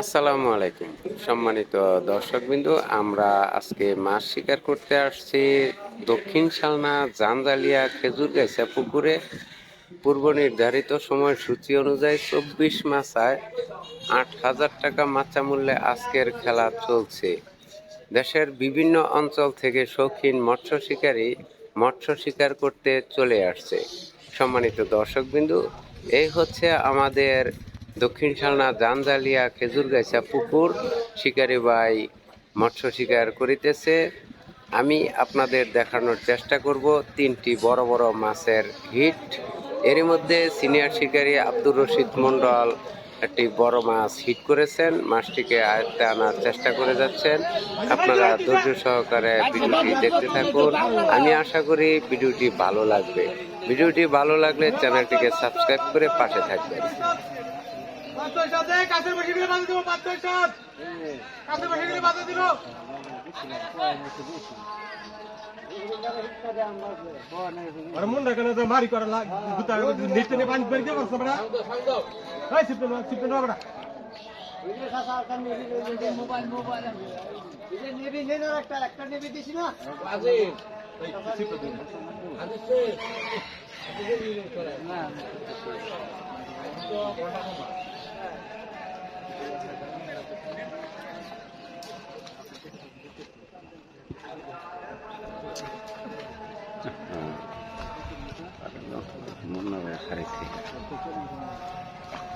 আসসালামু আলাইকুম। সম্মানিত দর্শকবিন্দু, আমরা আজকে মাছ শিকার করতে আসছি দক্ষিণ শালনা জানজালিয়া খেজুর খেজুরগাছা পুকুরে। পূর্ব নির্ধারিত সময়সূচি অনুযায়ী চব্বিশ মাসায় আট হাজার টাকা মাচা মূল্যে আজকের খেলা চলছে। দেশের বিভিন্ন অঞ্চল থেকে শৌখিন মৎস্য শিকারী মৎস্য শিকার করতে চলে আসছে। সম্মানিত দর্শকবিন্দু, এই হচ্ছে আমাদের দক্ষিণ শালনা জানজালিয়া খেজুরগাছা পুকুর। শিকারী বাই মৎস্য শিকার করিতেছে। আমি আপনাদের দেখানোর চেষ্টা করব তিনটি বড় বড় মাছের হিট। এরই মধ্যে সিনিয়র শিকারী আব্দুর রশিদ মণ্ডল একটি বড় মাছ হিট করেছেন। মাছটিকে আয়ত্তে আনার চেষ্টা করে যাচ্ছেন। আপনারা ধৈর্য সহকারে ভিডিওটি দেখতে থাকুন। আমি আশা করি ভিডিওটি ভালো লাগবে। ভিডিওটি ভালো লাগলে চ্যানেলটিকে সাবস্ক্রাইব করে পাশে থাকবেন। পাঁচটার সাথে কাছের বসে গেলে বাধা দিল আরে মুন্ডা কেন তো মারি করে লাগ গুতা নিতে নে পানি বের দিয়ে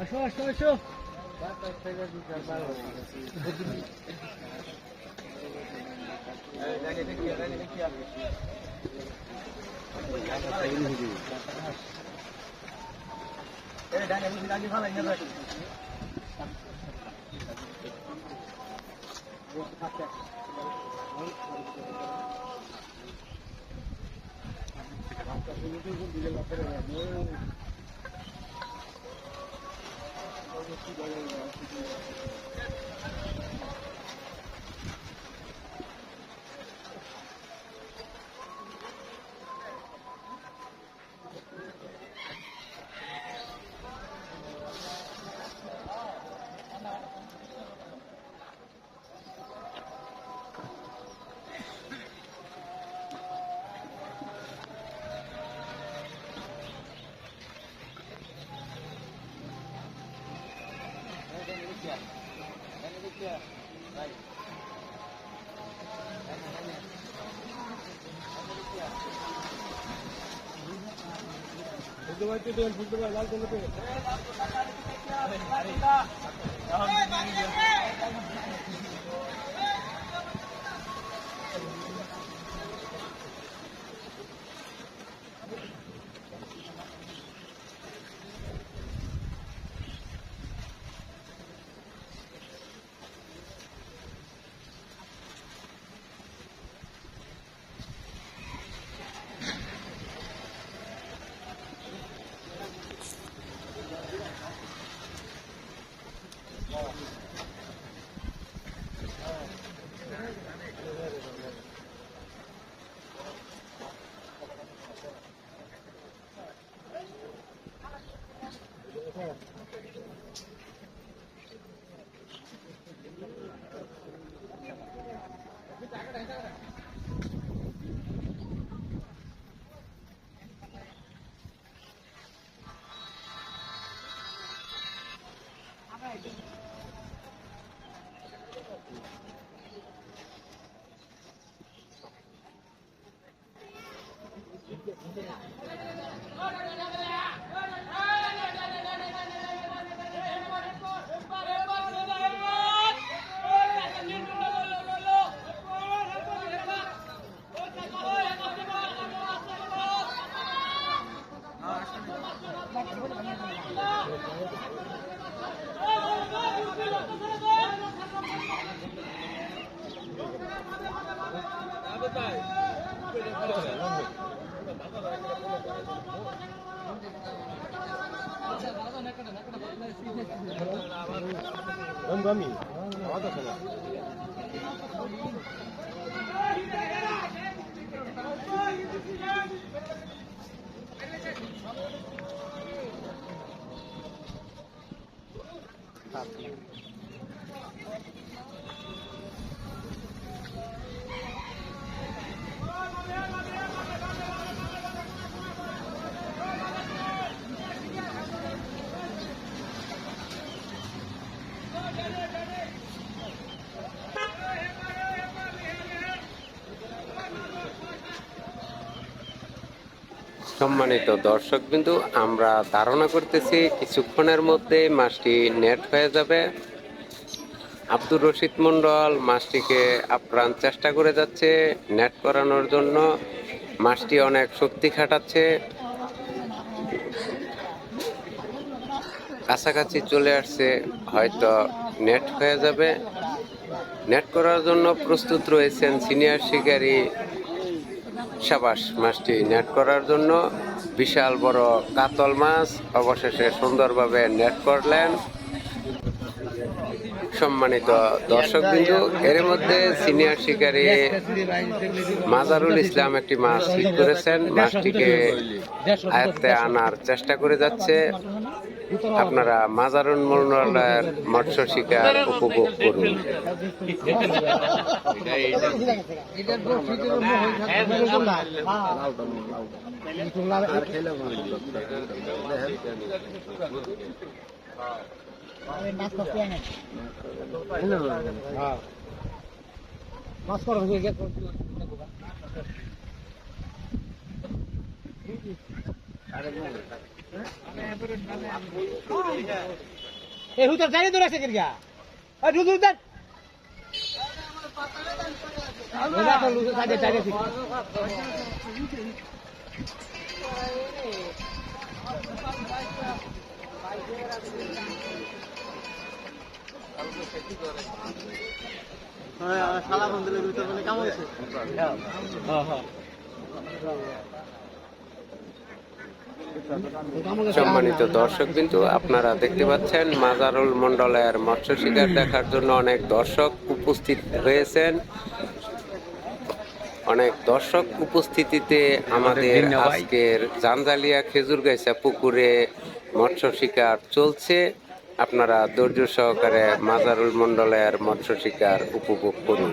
আসো আসো আসো। বুঝতে दवाई पे तो फूल दवाई लाल कलर पे। انضمي عطسنا Thank you. সম্মানিত দর্শক বিন্দু আমরা ধারণা করতেছি কিছুক্ষণের মধ্যে মাছটি নেট হয়ে যাবে। আব্দুর রশিদ মন্ডল মাছটিকে আপ্রাণ চেষ্টা করে যাচ্ছে নেট করানোর জন্য। মাছটি অনেক শক্তি খাটাচ্ছে। কাছাকাছি চলে আসছে, হয়তো নেট হয়ে যাবে। নেট করার জন্য প্রস্তুত রয়েছেন সিনিয়র শিকারী সাবাস মাছটি নেট করার জন্য বিশাল বড় কাতল মাছ, অবশেষে সুন্দরভাবে নেট করলেন। সম্মানিত দর্শক বিন্দু, এর মধ্যে সিনিয়র শিকারী মাজারুল ইসলাম একটি মাছ হিট করেছেন। মাছটিকে আয়ত্তে আনার চেষ্টা করে যাচ্ছে। আপনারা মাজারুল মন্ডলের মৎস্য শিকার উপভোগ করুন। হয়েছে এ হুতার জানি দৌড়াছে কিরগা ওই ঢুল ঢুল দেন। ওটা তো লুজে সাইডে সাইডে ঠিক শালা বন্ধুদের ভিতর মানে কেমন হয়েছে হ্যাঁ হ্যাঁ। সম্মানিত দর্শক কিন্তু আপনারা দেখতে পাচ্ছেন মাজারুল মন্ডলের মৎস্য শিকার দেখার জন্য অনেক দর্শক উপস্থিত হয়েছেন অনেক দর্শক উপস্থিতিতে আমাদের আজকের জানজালিয়া খেজুর গাইছা পুকুরে মৎস্য শিকার চলছে। আপনারা ধৈর্য সহকারে মাজারুল মন্ডলের মৎস্য শিকার উপভোগ করুন।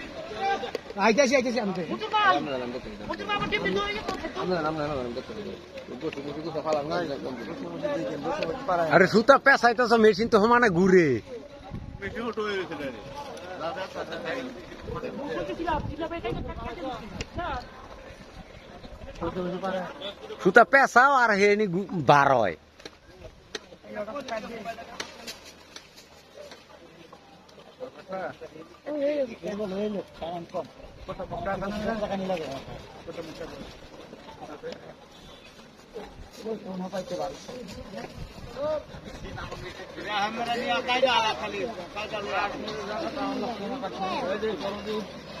আইতাছি আইতাছি আমি আরে সুতা পেঁচাইতেছ মেশিন তো সমানে ঘুরে। সুতা পেঁচাও আর হেনি বার হয় পাইতে পারছি পুরা ছিল এটা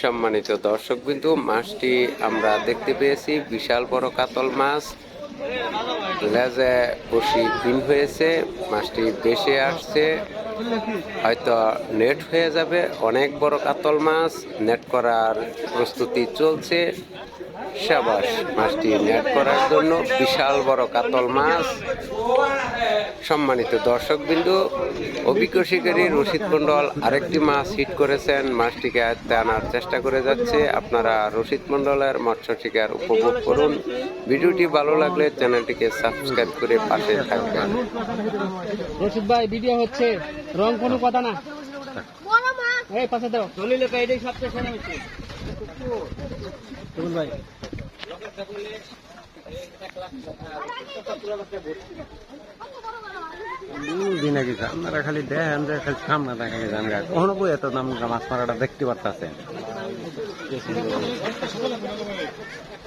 সম্মানিত দর্শক বিন্দু, মাছটি আমরা দেখতে পেয়েছি। বিশাল বড় কাতল মাছ। লেজে বসি ভিন হয়েছে। মাছটি বেশি আসছে। হয়তো নেট হয়ে যাবে। অনেক বড় কাতল মাছ। নেট করার প্রস্তুতি চলছে। সাবাস মাছটি নেট করার জন্য বিশাল বড় কাতল মাছ। সম্মানিত দর্শক বিন্দু অভিজ্ঞ শিকারী রশিদ মন্ডল আরেকটি মাছ হিট করেছেন। মাছটিকে আয়ত্তে আনার চেষ্টা করে যাচ্ছে। আপনারা রশিদ মন্ডলের মৎস্য শিকার উপভোগ করুন। ভিডিওটি ভালো লাগলে চ্যানেলটিকে সাবস্ক্রাইব করে পাশে থাকবেন। রশিদ ভাই ভিডিও হচ্ছে। রং কোনো কথা না। এই পাশে দাও। দলিলে সবচেয়ে হচ্ছে ভাই। বুঝি নাকি আপনারা খালি দেখেন যে খালি সামনে দেখা গেছে আমি কখনো বই এত দাম মাছ মারাটা দেখতে পারতেছেন?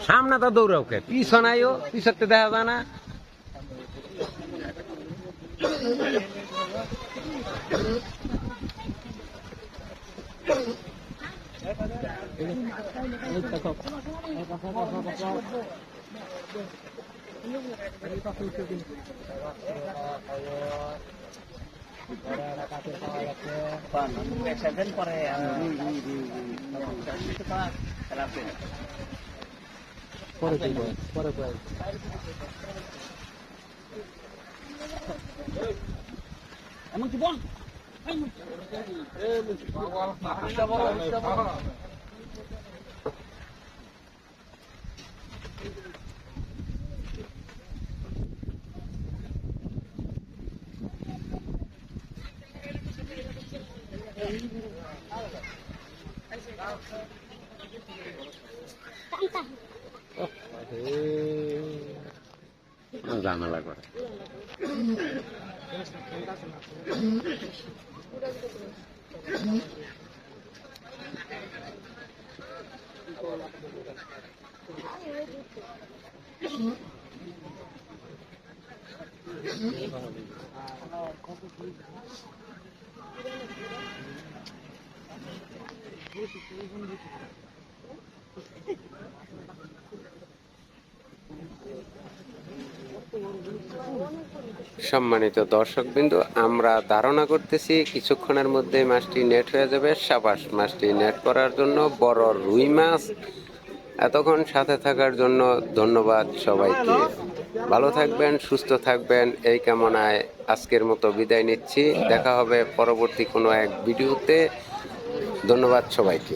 সামনে তো দৌড়াও কে পিছনাইও পিছতে দেখা যায় না। ini ini pasok ini pasok pasok pasok ini pasok itu ini Pan, ekseten Korea. Ini, ini, ini. Kasih cepat. Kenapa? Paraguay, Paraguay. Emang cebong? Emang. Eh, mesti awal. Kita bawa, kita bawa. ঝামেলা করে সম্মানিত দর্শক বিন্দু আমরা ধারণা করতেছি কিছুক্ষণের মধ্যে মাছটি নেট হয়ে যাবে। সাবাস, মাছটি নেট করার জন্য বড় রুই মাছ। এতক্ষণ সাথে থাকার জন্য ধন্যবাদ সবাইকে। ভালো থাকবেন, সুস্থ থাকবেন, এই কামনায় আজকের মতো বিদায় নিচ্ছি। দেখা হবে পরবর্তী কোনো এক ভিডিওতে। ধন্যবাদ সবাইকে।